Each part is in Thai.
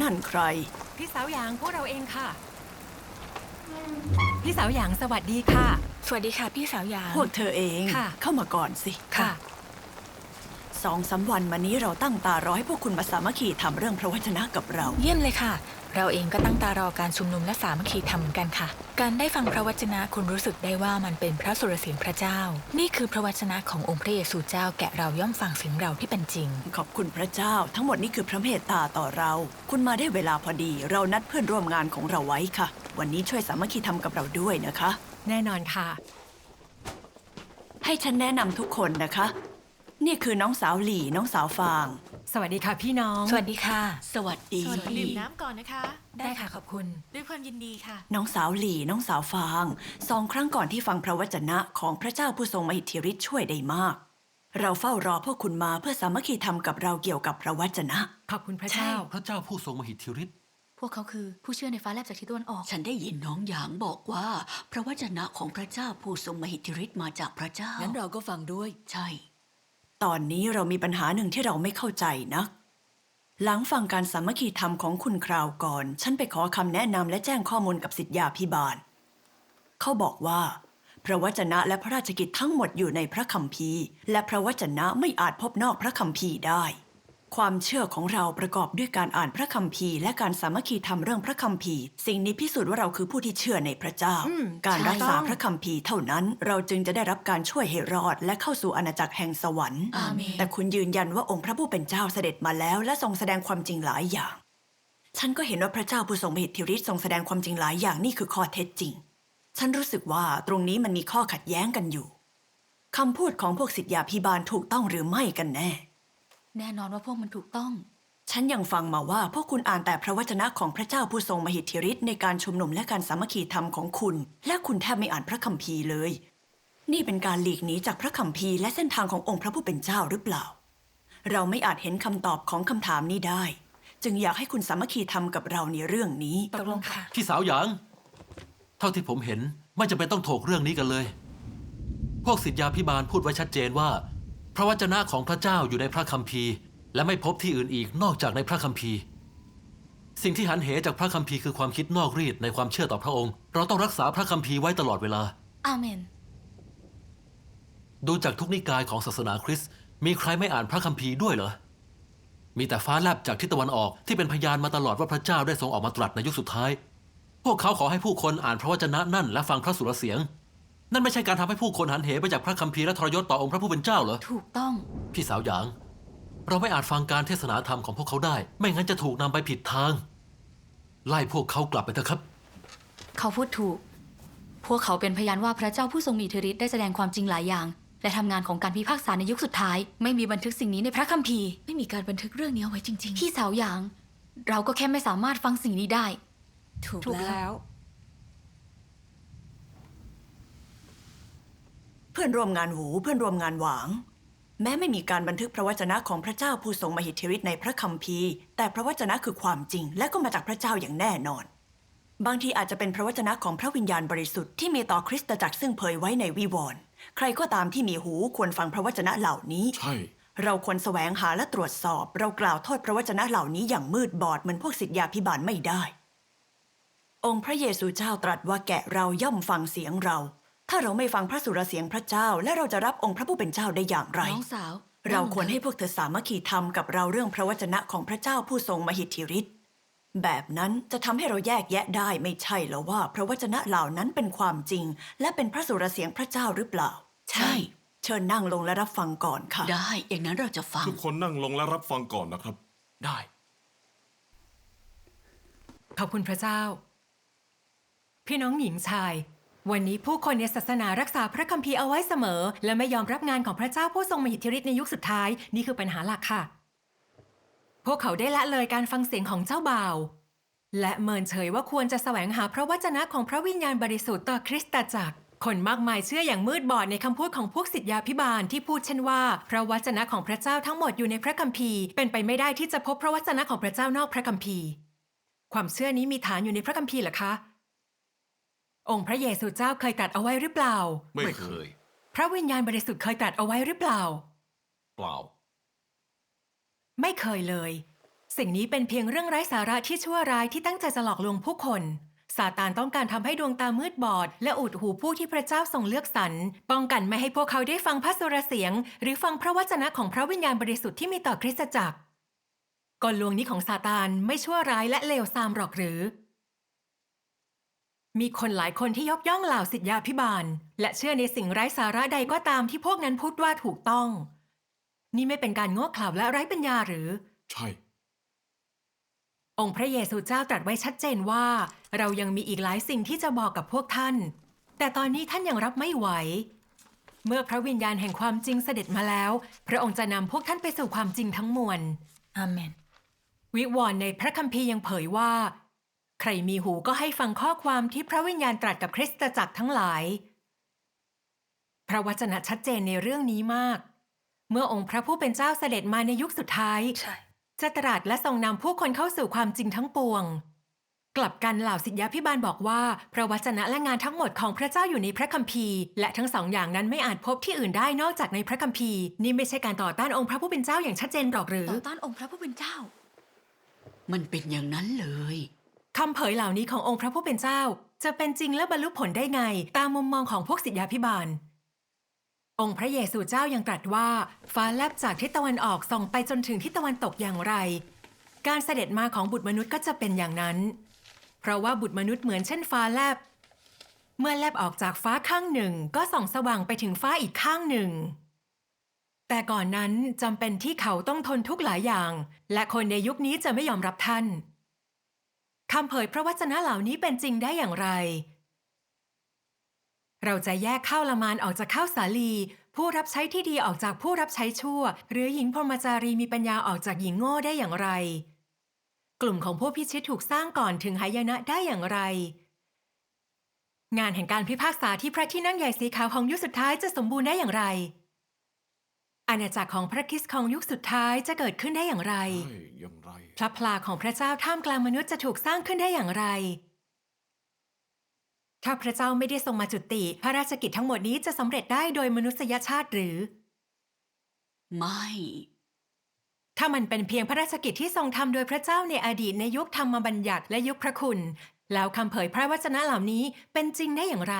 นั่นใคร พี่สาวหยางพวกเราเองค่ะ พี่สาวหยางสวัสดีค่ะ สวัสดีค่ะพี่สาวหยางพวกเธอเองค่ะ เข้ามาก่อนสิ ค่ะ สองสามวันมานี้เราตั้งตารอให้พวกคุณมาสามัคคีทำเรื่องพระวจนะกับเรา เยี่ยมเลยค่ะ เราเองก็ตั้งตารอการชุมนุมและสามัคคีธรรมเหมือนกันค่ะ การได้ฟังพระวจนะคุณรู้สึกได้ว่ามันเป็นพระสุรเสียงพระเจ้า นี่คือพระวจนะขององค์พระเยซูเจ้าแกะเราย่อมฟังเสียงเราที่เป็นจริง ขอบคุณพระเจ้า ทั้งหมดนี้คือพระเมตตาต่อเรา คุณมาได้เวลาพอดี เรานัดเพื่อนร่วมงานของเราไว้ค่ะ วันนี้ช่วยสามัคคีทำกับเราด้วยนะคะ แน่นอนค่ะ ให้ฉันแนะนำทุกคนนะคะ นี่คือน้องสาวหลี่น้องสาวฟาง สวัสดีค่ะพี่น้อง สวัสดีค่ะ สวัสดีดื่มน้ำก่อนนะคะ ได้ค่ะขอบคุณ ด้วยความยินดีค่ะ น้องสาวหลี่น้องสาวฟางสองครั้งก่อนที่ฟังพระวจนะของพระเจ้าผู้ทรงมหิทธิฤทธิ์ช่วยได้มาก เราเฝ้ารอพวกคุณมาเพื่อสามัคคีทำกับเราเกี่ยวกับพระวจนะ ขอบคุณพระเจ้า พระเจ้าผู้ทรงมหิทธิฤทธิ์พวกเขาคือผู้เชื่อในฟ้าแลบจากทิศตะวันออก ฉันได้ยินน้องหยางบอกว่า พระวจนะของพระเจ้าผู้ทรงมหิทธิฤทธิ์มาจากพระเจ้างั้นเราก็ฟังด้วย ใช่ ตอนนี้เรามีปัญหาหนึ่งที่เราไม่เข้าใจนะหลังฟังการสามัคคีธรรมของคุณคราวก่อน ฉันไปขอคำแนะนำและแจ้งข้อมูลกับสิทธยาพิบาล เขาบอกว่า พระวจนะและพระราชกิจทั้งหมดอยู่ในพระคัมภีร์ และพระวจนะไม่อาจพบนอกพระคัมภีร์ได้ ความเชื่อของเราประกอบด้วยการอ่านพระคัมภีร์ และการสามัคคีทำเรื่องพระคัมภีร์ สิ่งนี้พิสูจน์ว่าเราคือผู้ที่เชื่อในพระเจ้า อืมการใช่รักษาพระคัมภีร์เท่านั้น เราจึงจะได้รับการช่วยให้รอด และเข้าสู่อาณาจักรแห่งสวรรค์อาเมน แต่คุณยืนยันว่าองค์พระผู้เป็นเจ้าเสด็จมาแล้ว และทรงแสดงความจริงหลายอย่าง ฉันก็เห็นว่าพระเจ้าผู้ทรงมหิทธิฤทธิ์ทรงแสดงความจริงหลายอย่างนี่คือข้อเท็จจริง ฉันรู้สึกว่าตรงนี้มันมีข้อขัดแย้งกันอยู่คำพูดของพวกศิษยาพิบาลถูกต้องหรือไม่กันแน่ แน่นอนว่าพวกมันถูกต้อง ฉันยังฟังมาว่าพวกคุณอ่านแต่พระวจนะของพระเจ้าผู้ทรงมหิทธิฤทธิ์ในการชุมนุมและการสามัคคีธรรมของคุณ และคุณแทบไม่อ่านพระคัมภีร์เลย นี่เป็นการหลีกหนีจากพระคัมภีร์และเส้นทางขององค์พระผู้เป็นเจ้าหรือเปล่า เราไม่อาจเห็นคำตอบของคำถามนี้ได้ จึงอยากให้คุณสามัคคีธรรมกับเราในเรื่องนี้ตกลงค่ะ พี่สาวหยาง เท่าที่ผมเห็นไม่จำเป็นต้องโถกเรื่องนี้กันเลย พวกศิษยาพิบาลพูดไว้ชัดเจนว่า พระวจนะของพระเจ้าอยู่ในพระคัมภีร์ และไม่พบที่อื่นอีกนอกจากในพระคัมภีร์ สิ่งที่หันเหจากพระคัมภีร์คือความคิดนอกรีดในความเชื่อต่อพระองค์ เราต้องรักษาพระคัมภีร์ไว้ตลอดเวลา อาเมน ดูจากทุกนิกายของศาสนาคริสต์มีใครไม่อ่านพระคัมภีร์ด้วยเหรอ มีแต่ฟ้าแลบจากทิศตะวันออกที่เป็นพยานมาตลอดว่าพระเจ้าได้ทรงออกมาตรัสในยุคสุดท้าย พวกเขาขอให้ผู้คนอ่านพระวจนะนั่นและฟังพระสุรเสียง นั่นไม่ใช่การทำให้ผู้คนหันเหไปจากพระคัมภีร์และทรยศต่อองค์พระผู้เป็นเจ้าเหรอ ถูกต้อง พี่สาวหยาง เราไม่อาจฟังการเทศนาธรรมของพวกเขาได้ ไม่งั้นจะถูกนำไปผิดทาง ไล่พวกเขากลับไปเถอะครับ เขาพูดถูก พวกเขาเป็นพยานว่าพระเจ้าผู้ทรงมีอิทธิฤทธิ์ได้แสดงความจริงหลายอย่าง และทำงานของการพิพากษาในยุคสุดท้าย ไม่มีบันทึกสิ่งนี้ในพระคัมภีร์ ไม่มีการบันทึกเรื่องนี้เอาไว้จริง ๆ พี่สาวหยาง เราก็แค่ไม่สามารถฟังสิ่งนี้ได้ ถูกถูกแล้ว เพื่อนร่วมงานหูเพื่อนร่วมงานหวาง แม้ไม่มีการบันทึกพระวจนะของพระเจ้าผู้ทรงมหิทธิฤทธิ์ในพระคัมภีร์ แต่พระวจนะคือความจริง และก็มาจากพระเจ้าอย่างแน่นอน บางทีอาจจะเป็นพระวจนะของพระวิญญาณบริสุทธิ์ที่มีต่อคริสตจักรซึ่งเผยไว้ในวิวรณ์ใครก็ตามที่มีหูควรฟังพระวจนะเหล่านี้ ใช่ เราควรแสวงหาและตรวจสอบ เรากล่าวโทษพระวจนะเหล่านี้อย่างมืดบอดเหมือนพวกศิษยาพิบาลไม่ได้ องค์พระเยซูเจ้าตรัสว่าแกะเราย่อมฟังเสียงเรา ถ้าเราไม่ฟังพระสุรเสียงพระเจ้า และเราจะรับองค์พระผู้เป็นเจ้าได้อย่างไร น้องสาวเราควรให้พวกเธอสามัคคีธรรมกับเราเรื่องพระวจนะของพระเจ้าผู้ทรงมหิทธิฤทธิ์แบบนั้นจะทำให้เราแยกแยะได้ไม่ใช่เหรอว่า พระวจนะเหล่านั้นเป็นความจริง และเป็นพระสุรเสียงพระเจ้าหรือเปล่า ใช่ เชิญนั่งลงและรับฟังก่อนค่ะ ได้ อย่างนั้นเราจะฟัง ทุกคนนั่งลงและรับฟังก่อนนะครับ ได้ ขอบคุณพระเจ้า พี่น้องหญิงชาย วันนี้ผู้คนในศาสนารักษาพระคัมภีร์เอาไว้เสมอ และไม่ยอมรับงานของพระเจ้าผู้ทรงมหิทธิฤทธิ์ในยุคสุดท้าย นี่คือปัญหาหลักค่ะ พวกเขาได้ละเลยการฟังเสียงของเจ้าบ่าว และเมินเฉยว่าควรจะแสวงหาพระวจนะของพระวิญญาณบริสุทธิ์ต่อคริสตจักร คนมากมายเชื่ออย่างมืดบอดในคำพูดของพวกศิษยาพิบาลที่พูดเช่นว่า พระวจนะของพระเจ้าทั้งหมดอยู่ในพระคัมภีร์ เป็นไปไม่ได้ที่จะพบพระวจนะของพระเจ้านอกพระคัมภีร์ ความเชื่อนี้มีฐานอยู่ในพระคัมภีร์หรอคะ องค์พระเยซูเจ้าเคยตรัสเอาไว้หรือเปล่า ไม่เคย พระวิญญาณบริสุทธิ์เคยตรัสเอาไว้หรือเปล่า เปล่า ไม่เคยเลย สิ่งนี้เป็นเพียงเรื่องไร้สาระที่ชั่วร้ายที่ตั้งใจจะหลอกลวงผู้คนซาตานต้องการทำให้ดวงตามืดบอด และอุดหูผู้ที่พระเจ้าทรงเลือกสรรป้องกันไม่ให้พวกเขาได้ฟังพระสุรเสียง หรือฟังพระวจนะของพระวิญญาณบริสุทธิ์ที่มีต่อคริสตจักรกลลวงนี้ของซาตานไม่ชั่วร้ายและเลวทรามหรอกหรือ มีคนหลายคนที่ยกย่องเหล่าสิทธยาพิบาล และเชื่อในสิ่งไร้สาระใดก็ตามที่พวกนั้นพูดว่าถูกต้อง นี่ไม่เป็นการโง่เขลาและไร้ปัญญาหรือ ใช่ องค์พระเยซูเจ้าตรัสไว้ชัดเจนว่า เรายังมีอีกหลายสิ่งที่จะบอกกับพวกท่าน แต่ตอนนี้ท่านยังรับไม่ไหว เมื่อพระวิญญาณแห่งความจริงเสด็จมาแล้ว พระองค์จะนำพวกท่านไปสู่ความจริงทั้งมวลอาเมน วิวรณ์ในพระคัมภีร์ยังเผยว่า ใครมีหูก็ให้ฟังข้อความที่พระวิญญาณตรัสกับคริสตจักรทั้งหลาย พระวจนะชัดเจนในเรื่องนี้มาก เมื่อองค์พระผู้เป็นเจ้าเสด็จมาในยุคสุดท้ายใช่จะตรัสและทรงนำผู้คนเข้าสู่ความจริงทั้งปวง กลับกันเหล่าสิทธยาพิบาลบอกว่า พระวจนะและงานทั้งหมดของพระเจ้าอยู่ในพระคัมภีร์ และทั้งสองอย่างนั้นไม่อาจพบที่อื่นได้นอกจากในพระคัมภีร์ นี่ไม่ใช่การต่อต้านองค์พระผู้เป็นเจ้าอย่างชัดเจนหรอกหรือ ต่อต้านองค์พระผู้เป็นเจ้า มันเป็นอย่างนั้นเลย คำเผยเหล่านี้ขององค์พระผู้เป็นเจ้า จะเป็นจริงและบรรลุผลได้ไงตามมุมมองของพวกสิทธยาพิบาล องค์พระเยซูเจ้ายังตรัสว่า ฟ้าแลบจากทิศตะวันออกส่องไปจนถึงทิศตะวันตกอย่างไร การเสด็จมาของบุตรมนุษย์ก็จะเป็นอย่างนั้น เพราะว่าบุตรมนุษย์เหมือนเช่นฟ้าแลบ เมื่อแลบออกจากฟ้าข้างหนึ่งก็ส่องสว่างไปถึงฟ้าอีกข้างหนึ่งแต่ก่อนนั้นจำเป็นที่เขาต้องทนทุกข์หลายอย่าง และคนในยุคนี้จะไม่ยอมรับท่าน คำเผยพระวจนะเหล่านี้เป็นจริงได้อย่างไร เราจะแยกข้าวละมานออกจากข้าวสาลี ผู้รับใช้ที่ดีออกจากผู้รับใช้ชั่ว หรือหญิงพรหมจารีมีปัญญาออกจากหญิงโง่ได้อย่างไร กลุ่มของผู้พิชิตถูกสร้างก่อนถึงหายนะได้อย่างไร งานแห่งการพิพากษาที่พระที่นั่งใหญ่สีขาวของยุคสุดท้ายจะสมบูรณ์ได้อย่างไร อาณาจักรของพระคริสต์ของยุคสุดท้ายจะเกิดขึ้นได้อย่างไร ใช่อย่างไร พระพลาของพระเจ้าท่ามกลางมนุษย์จะถูกสร้างขึ้นได้อย่างไร ถ้าพระเจ้าไม่ได้ทรงมาจุติ พระราชกิจทั้งหมดนี้จะสำเร็จได้โดยมนุษยชาติหรือ ไม่ ถ้ามันเป็นเพียงพระราชกิจที่ทรงทำโดยพระเจ้าในอดีตในยุคธรรมบัญญัติและยุคพระคุณ แล้วคำเผยพระวจนะเหล่านี้เป็นจริงได้อย่างไร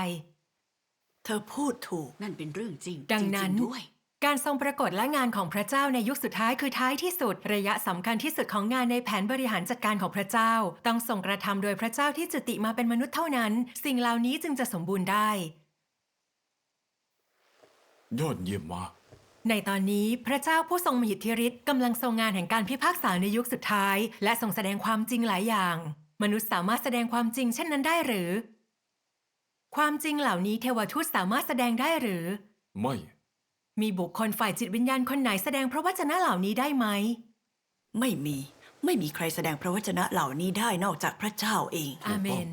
เธอพูดถูกนั่นเป็นเรื่องจริงดังนั้น จริๆด้วย การทรงปรากฏและงานของพระเจ้าในยุคสุดท้ายคือท้ายที่สุด ระยะสำคัญที่สุดของงานในแผนบริหารจัดการของพระเจ้า ต้องทรงกระทำโดยพระเจ้าที่จุติมาเป็นมนุษย์เท่านั้น สิ่งเหล่านี้จึงจะสมบูรณ์ได้ ยอดเยี่ยมมากในตอนนี้พระเจ้าผู้ทรงมหิทธิฤทธิ์กำลังทรงงานแห่งการพิพากษาในยุคสุดท้าย และทรงแสดงความจริงหลายอย่าง มนุษย์สามารถแสดงความจริงเช่นนั้นได้หรือ ความจริงเหล่านี้เทวทูตสามารถแสดงได้หรือ ไม่ มีบุคคลฝ่ายจิตวิญญาณคนไหนแสดงพระวจนะเหล่านี้ได้ไหม ไม่มี ไม่มีใครแสดงพระวจนะเหล่านี้ได้นอกจากพระเจ้าเอง อาเมน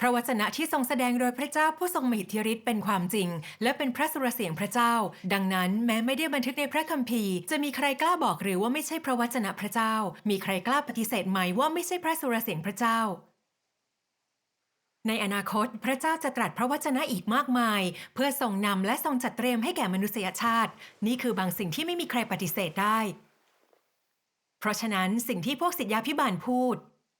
พระวจนะที่ทรงแสดงโดยพระเจ้าผู้ทรงมหิทธิฤทธิ์เป็นความจริง และเป็นพระสุรเสียงพระเจ้า ดังนั้นแม้ไม่ได้บันทึกในพระคัมภีร์ จะมีใครกล้าบอกหรือว่าไม่ใช่พระวจนะพระเจ้า มีใครกล้าปฏิเสธไหมว่าไม่ใช่พระสุรเสียงพระเจ้า ในอนาคตพระเจ้าจะตรัสพระวจนะอีกมากมาย เพื่อทรงนำและทรงจัดเตรียมให้แก่มนุษยชาติ นี่คือบางสิ่งที่ไม่มีใครปฏิเสธได้ เพราะฉะนั้นสิ่งที่พวกศิษยาพิบาลพูด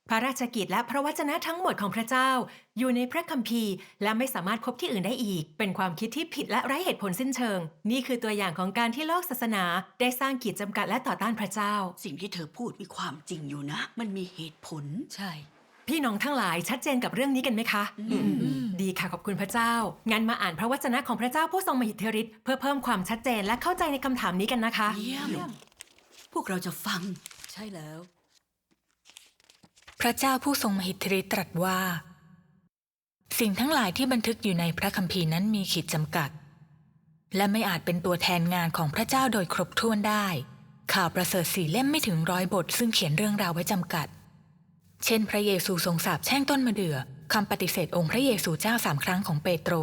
พระราชกิจและพระวจนะทั้งหมดของพระเจ้า อยู่ในพระคัมภีร์ และไม่สามารถพบที่อื่นได้อีก เป็นความคิดที่ผิดและไร้เหตุผลสิ้นเชิง นี่คือตัวอย่างของการที่โลกศาสนา ได้สร้างขีดจำกัดและต่อต้านพระเจ้า สิ่งที่เธอพูดมีความจริงอยู่นะ มันมีเหตุผลใช่ พี่น้องทั้งหลายชัดเจนกับเรื่องนี้กันไหมคะ ดีค่ะขอบคุณพระเจ้า งั้นมาอ่านพระวจนะของพระเจ้าผู้ทรงมหิทธิฤทธิ์เพื่อเพิ่มความชัดเจนและเข้าใจในคำถามนี้กันนะคะ เยี่ยม พวกเราจะฟัง ใช่แล้ว พระเจ้าผู้ทรงมหิทธิฤทธิ์ตรัสว่า สิ่งทั้งหลายที่บันทึกอยู่ในพระคัมภีร์นั้นมีขีดจำกัด และไม่อาจเป็นตัวแทนงานของพระเจ้าโดยครบถ้วนได้ ข่าวประเสริฐสี่เล่มไม่ถึงร้อยบท ซึ่งเขียนเรื่องราวไว้จำกัด เช่น พระเยซูทรงสาปแช่งต้นมะเดื่อคำปฏิเสธองค์พระเยซูเจ้าสามครั้งของเปโตร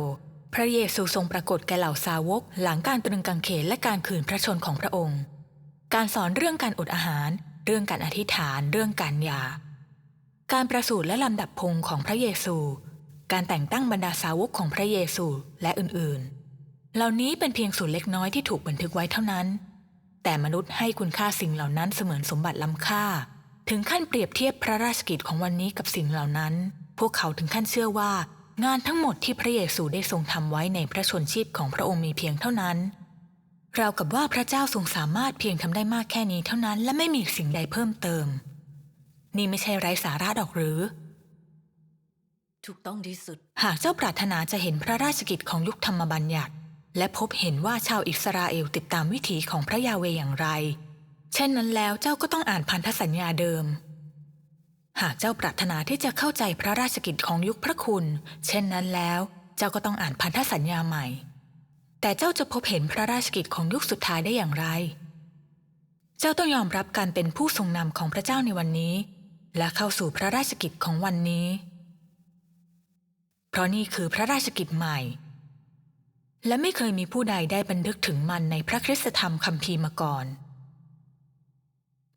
พระเยซูทรงปรากฏแก่เหล่าสาวก หลังการตรึงกางเขนและการขืนพระชนของพระองค์ การสอนเรื่องการอดอาหาร เรื่องการอธิษฐาน เรื่องการยา การประสูติและลำดับพงของพระเยซู การแต่งตั้งบรรดาสาวกของพระเยซูและอื่นๆ เหล่านี้เป็นเพียงส่วนเล็กน้อยที่ถูกบันทึกไว้เท่านั้น แต่มนุษย์ให้คุณค่าสิ่งเหล่านั้นเสมือนสมบัติล้ำค่า ถึงขั้นเปรียบเทียบพระราชกิจของวันนี้กับสิ่งเหล่านั้น พวกเขาถึงขั้นเชื่อว่างานทั้งหมดที่พระเยซูได้ทรงทำไว้ในพระชนชีพของพระองค์มีเพียงเท่านั้นราวกับว่าพระเจ้าทรงสามารถเพียงทำได้มากแค่นี้เท่านั้นและไม่มีสิ่งใดเพิ่มเติม นี่ไม่ใช่ไร้สาระดอกหรือ ถูกต้องที่สุด หากเจ้าปรารถนาจะเห็นพระราชกิจของยุคธรรมบัญญัติ และพบเห็นว่าชาวอิสราเอลติดตามวิถีของพระยาเวอย่างไร เช่นนั้นแล้วเจ้าก็ต้องอ่านพันธสัญญาเดิม หากเจ้าปรารถนาที่จะเข้าใจพระราชกิจของยุคพระคุณ เช่นนั้นแล้ว เจ้าก็ต้องอ่านพันธสัญญาใหม่ แต่เจ้าจะพบเห็นพระราชกิจของยุคสุดท้ายได้อย่างไร เจ้าต้องยอมรับการเป็นผู้ทรงนำของพระเจ้าในวันนี้ และเข้าสู่พระราชกิจของวันนี้ เพราะนี่คือพระราชกิจใหม่ และไม่เคยมีผู้ใดได้บันทึกถึงมันในพระคริสตธรรมคัมภีร์มาก่อน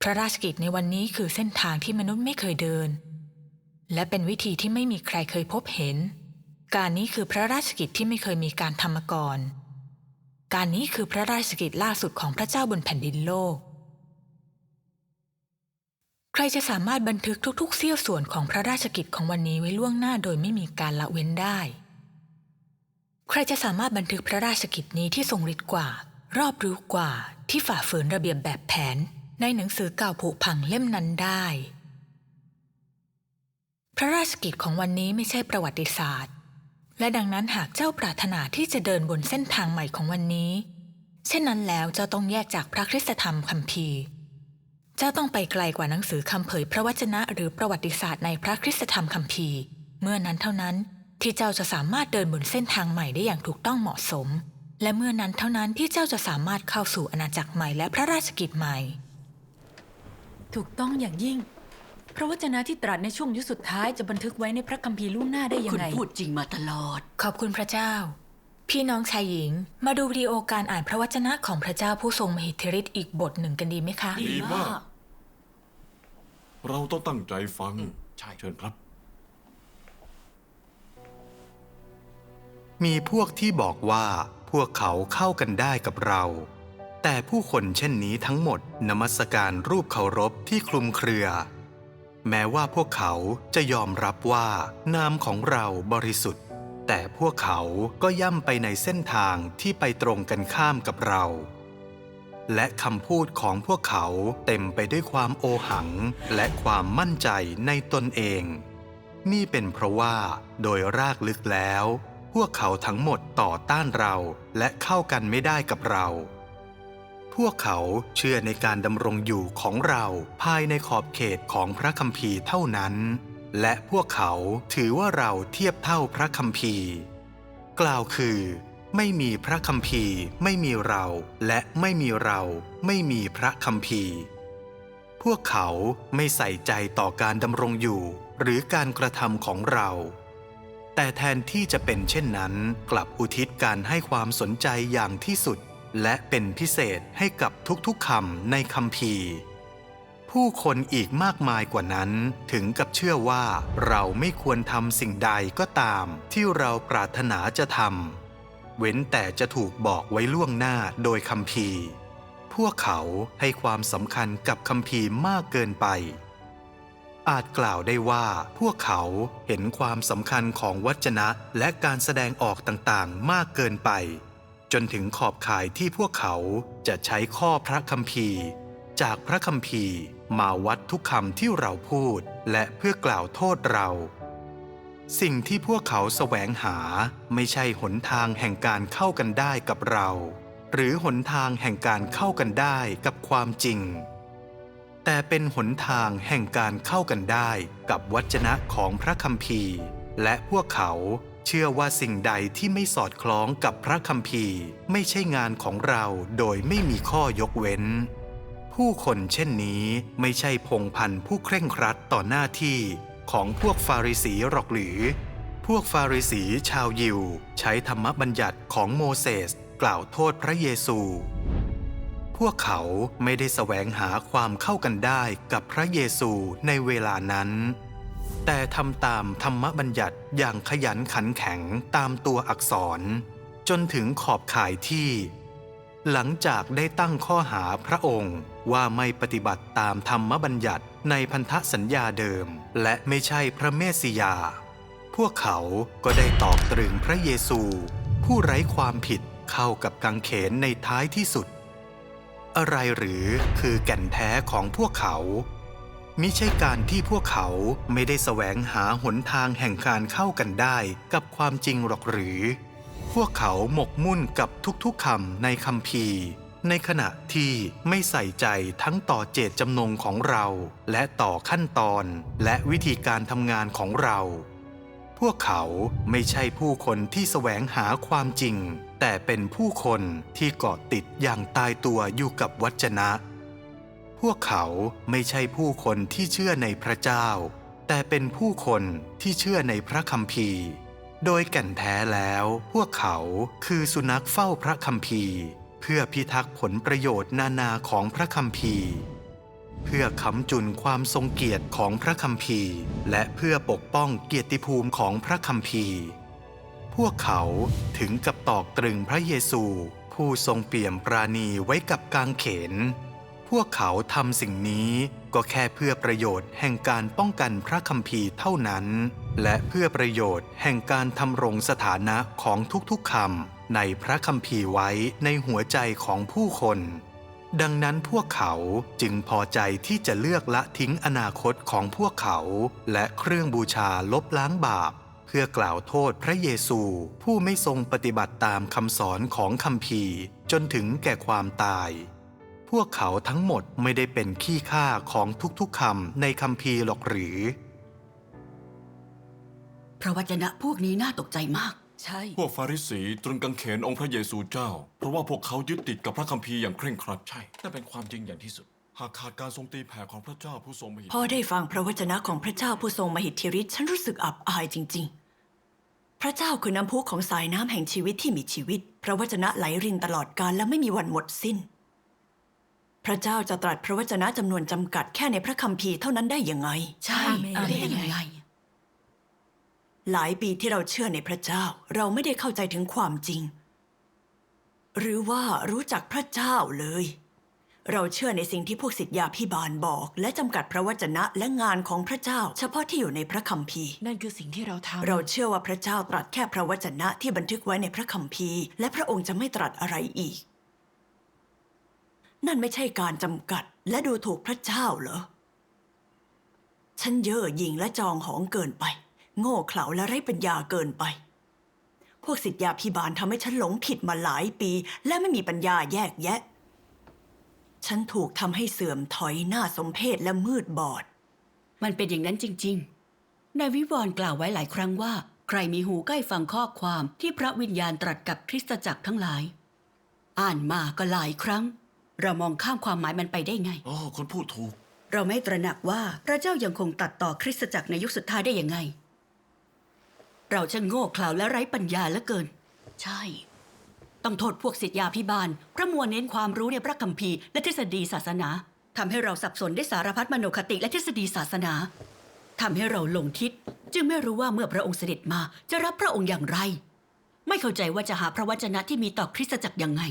พระราชกิจในวันนี้คือเส้นทางที่มนุษย์ไม่เคยเดิน และเป็นวิธีที่ไม่มีใครเคยพบเห็น การนี้คือพระราชกิจที่ไม่เคยมีการทำมาก่อน การนี้คือพระราชกิจล่าสุดของพระเจ้าบนแผ่นดินโลก ใครจะสามารถบันทึกทุกๆเสี้ยวส่วนของพระราชกิจของวันนี้ไว้ล่วงหน้าโดยไม่มีการละเว้นได้ ใครจะสามารถบันทึกพระราชกิจนี้ที่ทรงฤทธิ์กว่า รอบรู้กว่าที่ฝ่าฝืนระเบียบแบบแผน ในหนังสือเก่าผุพังเล่มนั้นได้ พระราชกิจของวันนี้ไม่ใช่ประวัติศาสตร์ และดังนั้นหากเจ้าปรารถนาที่จะเดินบนเส้นทางใหม่ของวันนี้ เช่นนั้นแล้วเจ้าต้องแยกจากพระคริสตธรรมคัมภีร์ เจ้าต้องไปไกลกว่าหนังสือคำเผยพระวจนะหรือประวัติศาสตร์ในพระคริสตธรรมคัมภีร์ เมื่อนั้นเท่านั้นที่เจ้าจะสามารถเดินบนเส้นทางใหม่ได้อย่างถูกต้องเหมาะสม และเมื่อนั้นเท่านั้นที่เจ้าจะสามารถเข้าสู่อาณาจักรใหม่และพระราชกิจใหม่ ถูกต้องอย่างยิ่ง พระวจนะที่ตรัสในช่วงยุคสุดท้ายจะบันทึกไว้ในพระคัมภีร์ล่วงหน้าได้ยัคุงณไง พูดจริงมาตลอด ขอบคุณพระเจ้า พี่น้องชายหญิง มาดูวิดีโอการอ่านพระวจนะของพระเจ้าผู้ทรงมหิทธิฤทธิ์อีกบทหนึ่งกันดีไหมคะ ดีมาก เราต้องตั้งใจฟัง ใช่ เชิญครับ มีพวกที่บอกว่าพวกเขาเข้ากันได้กับเรา แต่ผู้คนเช่นนี้ทั้งหมดนมัสการรูปเคารพที่คลุมเครือ แม้ว่าพวกเขาจะยอมรับว่านามของเราบริสุทธิ์ แต่พวกเขาก็ย่ำไปในเส้นทางที่ไปตรงกันข้ามกับเรา และคำพูดของพวกเขาเต็มไปด้วยความโอหังและความมั่นใจในตนเอง นี่เป็นเพราะว่าโดยรากลึกแล้ว พวกเขาทั้งหมดต่อต้านเราและเข้ากันไม่ได้กับเรา พวกเขาเชื่อในการดำรงอยู่ของเราภายในขอบเขตของพระคัมภีร์เท่านั้น และพวกเขาถือว่าเราเทียบเท่าพระคัมภีร์ กล่าวคือ ไม่มีพระคัมภีร์ ไม่มีเรา และไม่มีเราไม่มีพระคัมภีร์ พวกเขาไม่ใส่ใจต่อการดำรงอยู่ หรือการกระทำของเราแต่แทนที่จะเป็นเช่นนั้น กลับอุทิศการให้ความสนใจอย่างที่สุด และเป็นพิเศษให้กับทุกๆคำในคัมภีผู้คนอีกมากมายกว่านั้นถึงกับเชื่อว่าเราไม่ควรทำสิ่งใดก็ตาม ที่เราปรารถนาจะทำเว้นแต่จะถูกบอกไว้ล่วงหน้าโดยคัมภีพวกเขาให้ความสำคัญกับคัมภีมากเกินไป อาจกล่าวได้ว่าพวกเขาเห็นความสำคัญของวัจนะและการแสดงออกต่างๆ มากเกินไป จนถึงขอบข่ายที่พวกเขาจะใช้ข้อพระคัมภีร์ จากพระคัมภีร์ มาวัดทุกคำที่เราพูดและเพื่อกล่าวโทษเรา สิ่งที่พวกเขาแสวงหาไม่ใช่หนทางแห่งการเข้ากันได้กับเรา หรือหนทางแห่งการเข้ากันได้กับความจริง แต่เป็นหนทางแห่งการเข้ากันได้กับวจนะของพระคัมภีร์ และพวกเขา เชื่อว่าสิ่งใดที่ไม่สอดคล้องกับพระคัมภีร์ ไม่ใช่งานของเราโดยไม่มีข้อยกเว้น ผู้คนเช่นนี้ไม่ใช่พงพันธุ์ผู้เคร่งครัดต่อหน้าที่ของพวกฟาริสีหรอกหรือ พวกฟาริสีชาวยิว ใช้ธรรมบัญญัติของโมเสสกล่าวโทษพระเยซู พวกเขาไม่ได้แสวงหาความเข้ากันได้กับพระเยซูในเวลานั้น แต่ทำตามธรรมบัญญัติอย่างขยันขันแข็งตามตัวอักษร จนถึงขอบข่ายที่ หลังจากได้ตั้งข้อหาพระองค์ว่าไม่ปฏิบัติตามธรรมบัญญัติในพันธสัญญาเดิม และไม่ใช่พระเมสสิยา พวกเขาก็ได้ตอกตรึงพระเยซู ผู้ไร้ความผิดเข้ากับกังเขนในท้ายที่สุด อะไรหรือคือแก่นแท้ของพวกเขา มิใช่การที่พวกเขาไม่ได้แสวงหาหนทางแห่งการเข้ากันได้กับความจริงหรอกหรือ พวกเขาหมกมุ่นกับทุกๆคำในคำพีในขณะที่ไม่ใส่ใจทั้งต่อเจตจำนงของเรา และต่อขั้นตอนและวิธีการทำงานของเรา พวกเขาไม่ใช่ผู้คนที่แสวงหาความจริง แต่เป็นผู้คนที่เกาะติดอย่างตายตัวอยู่กับวัจนะ พวกเขาไม่ใช่ผู้คนที่เชื่อในพระเจ้า แต่เป็นผู้คนที่เชื่อในพระคัมภีร์ โดยแก่นแท้แล้วพวกเขาคือสุนัขเฝ้าพระคัมภีร์ เพื่อพิทักษ์ผลประโยชน์นานาของพระคัมภีร์ เพื่อคำจุนความทรงเกียรติของพระคัมภีร์ และเพื่อปกป้องเกียรติภูมิของพระคัมภีร์ พวกเขาถึงกับตอกตรึงพระเยซู ผู้ทรงเปี่ยมปราณีไว้กับกางเขน พวกเขาทำสิ่งนี้ก็แค่เพื่อประโยชน์แห่งการป้องกันพระคัมภีร์เท่านั้น และเพื่อประโยชน์แห่งการทำรงสถานะของทุกๆคำในพระคัมภีร์ไว้ในหัวใจของผู้คน ดังนั้นพวกเขาจึงพอใจที่จะเลือกละทิ้งอนาคตของพวกเขา และเครื่องบูชาลบล้างบาป เพื่อกล่าวโทษพระเยซูผู้ไม่ทรงปฏิบัติตามคำสอนของคัมภีร์ จนถึงแก่ความตาย พวกเขาทั้งหมดไม่ได้เป็นขี้ข้าของทุกๆคำในคัมภีร์หรอกหรือ พระวจนะพวกนี้น่าตกใจมาก ใช่ พวกฟาริสีตรึงกางเขนองค์พระเยซูเจ้า เพราะว่าพวกเขายึดติดกับพระคัมภีร์อย่างเคร่งครัดใช่นั่นเป็นความจริงอย่างที่สุด หากขาดการทรงตีแผ่ของพระเจ้าผู้ทรงมหิทพอได้ฟังพระวจนะของพระเจ้าผู้ทรงมหิทธิฤทธิ์ฉันรู้สึกอับอายจริง ๆ พระเจ้าคือน้ำพุของสายน้ำแห่งชีวิตที่มีชีวิต พระวจนะไหลรินตลอดกาลและไม่มีวันหมดสิ้นพ ระเจ้าจะตรัสพระวจนะจำนวนจำกัดแค่ในพระคัมภีร์เท่านั้นได้ยังไง ใช่อาเมนได้ยังไง หลายปีที่เราเชื่อในพระเจ้าเราไม่ได้เข้าใจถึงความจริง หรือว่ารู้จักพระเจ้าเลย เราเชื่อในสิ่งที่พวกศิษยาพิบาลบอก และจำกัดพระวจนะและงานของพระเจ้า เฉพาะที่อยู่ในพระคัมภีร์ นั่นคือสิ่งที่เราทำเราเชื่อว่าพระเจ้าตรัสแค่พระวจนะที่บันทึกไว้ในพระคัมภีร์ และพระองค์จะไม่ตรัสอะไรอีก นั่นไม่ใช่การจำกัดและดูถูกพระเจ้าเหรอ ฉันเย่อหยิ่งและจองหองเกินไป โง่เขลาและไร้ปัญญาเกินไป พวกศิษยาพิบาลทำให้ฉันหลงผิดมาหลายปี และไม่มีปัญญาแยกแยะ ฉันถูกทำให้เสื่อมถอยหน้าสมเพศและมืดบอด มันเป็นอย่างนั้นจริง ๆ นายวิวรณ์กล่าวไว้หลายครั้งว่า ใครมีหูใกล้ฟังข้อความที่พระวิญญาณตรัสกับคริสตจักรทั้งหลาย อ่านมาก็หลายครั้ง เรามองข้ามความหมายมันไปได้ไง อ๋อคนพูดถูก เราไม่ตระหนักว่าพระเจ้ายังคงตัดต่อคริสตจักรในยุคสุดท้ายได้ยังไง เราช่างโง่เขลาและไร้ปัญญาเหลือเกิน ใช่ ต้องโทษพวกศิษยาพิบาลพระมัวเน้นความรู้ในพระคัมภีร์และทฤษฎีศาสนาทำให้เราสับสนได้วยสารพัดมโนคติและทฤษฎีศาสนาทำให้เราหลงทิศ จึงไม่รู้ว่าเมื่อพระองค์เสด็จมาจะรับพระองค์อย่างไร ไม่เข้าใจว่าจะหาพระวจนะที่มีต่อคริสตจักรยังไง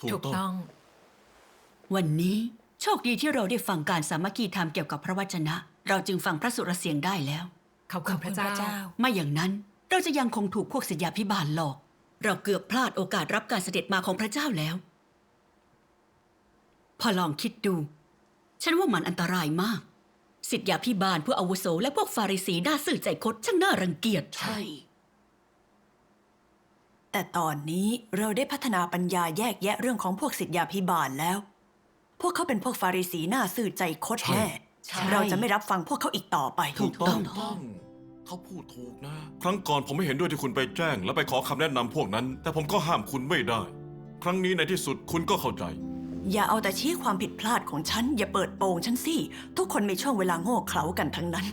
ถูกถูกต้องต้อง วันนี้โชคดีที่เราได้ฟังการสามัคคีธรรมเกี่ยวกับพระวจนะ เราจึงฟังพระสุรเสียงได้แล้วขอบคุณพระเจ้า ไม่อย่างนั้นเราจะยังคงถูกพวกศิษยาพิบาลหลอก เราเกือบพลาดโอกาสรับการเสด็จมาของพระเจ้าแล้ว พอลองคิดดู ฉันว่ามันอันตรายมากศิษยาพิบาลผู้อาวุโสและพวกฟาริสีน่าสื่อใจคดช่างน่ารังเกียจใช่ แต่ตอนนี้เราได้พัฒนาปัญญาแยกแยะเรื่องของพวกศิษยาพิบาลแล้ว พวกเขาเป็นพวกฟาริสีหน้าซื่อใจคดแน่ใช่ เราจะไม่รับฟังพวกเขาอีกต่อไป ถูกต้อง ต้อง เขาพูดถูกนะ ครั้งก่อนผมไม่เห็นด้วยที่คุณไปแจ้ง และไปขอคำแนะนำพวกนั้น แต่ผมก็ห้ามคุณไม่ได้ ครั้งนี้ในที่สุดคุณก็เข้าใจ อย่าเอาแต่ชี้ความผิดพลาดของฉัน อย่าเปิดโปงฉันสิ ทุกคนมีช่วงเวลาโง่เขลากันทั้งนั้น